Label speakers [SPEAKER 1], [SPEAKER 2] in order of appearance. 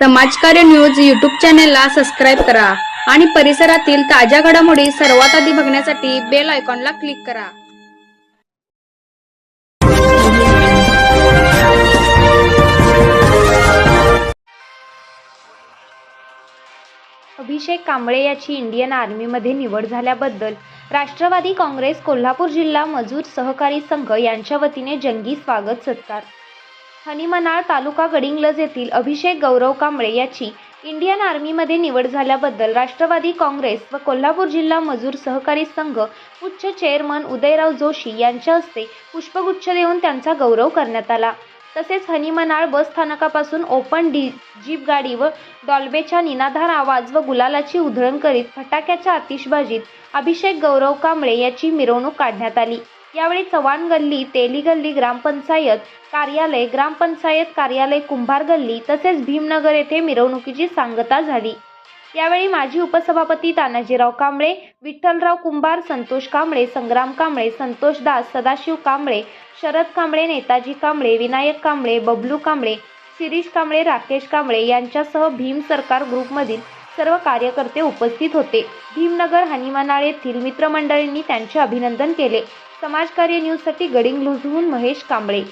[SPEAKER 1] समाजकार्य news YouTube चॅनेलला subscribe करा आणि परिसरातील ताज्या घडामोडी सर्वात आधी बघण्यासाठी बेल आयकॉनला क्लिक करा.
[SPEAKER 2] अभिषेक कांबळे याची इंडियन आर्मीमध्ये निवड झाल्याबद्दल राष्ट्रवादी काँग्रेस कोल्हापूर जिल्हा मजूर सहकारी संघ यांच्या वतीने जंगी स्वागत सत्कार. हनीमनाळ तालुका गडिंग्लज येथील अभिषेक गौरव कांबळे याची इंडियन आर्मीमध्ये निवड झाल्याबद्दल राष्ट्रवादी काँग्रेस व कोल्हापूर जिल्हा मजूर सहकारी संघ उच्च चेअरमन उदयराव जोशी यांच्या हस्ते पुष्पगुच्छ देऊन त्यांचा गौरव करण्यात आला. तसेच हनीमनाळ बस स्थानकापासून ओपन डी जीप गाडी व डॉल्बेच्या निनाधार आवाज व गुलालाची उधळण करीत फटाक्याच्या आतिषबाजीत अभिषेक गौरव कांबळे याची मिरवणूक काढण्यात आली. यावेळी चव्हाण गल्ली तेली गल्ली ग्रामपंचायत कार्यालय ग्रामपंचायत कार्यालय कुंभार गल्ली तसेच भीमनगर येथे मिरवणुकीची सांगता झाली. यावेळी माजी उपसभापती तानाजीराव कांबळे विठ्ठलराव कुंभार संतोष कांबळे संग्राम कांबळे संतोष दास सदाशिव कांबळे शरद कांबळे नेताजी कांबळे विनायक कांबळे बबलू कांबळे शिरीष कांबळे राकेश कांबळे यांच्यासह भीम सरकार ग्रुपमधील सर्व कार्यकर्ते उपस्थित होते. भीमनगर हनीमानाळ येथील मित्रमंडळींनी त्यांचे अभिनंदन केले. समाजकार्य न्यूजसाठी गडिंग्लुजहून महेश कांबळे.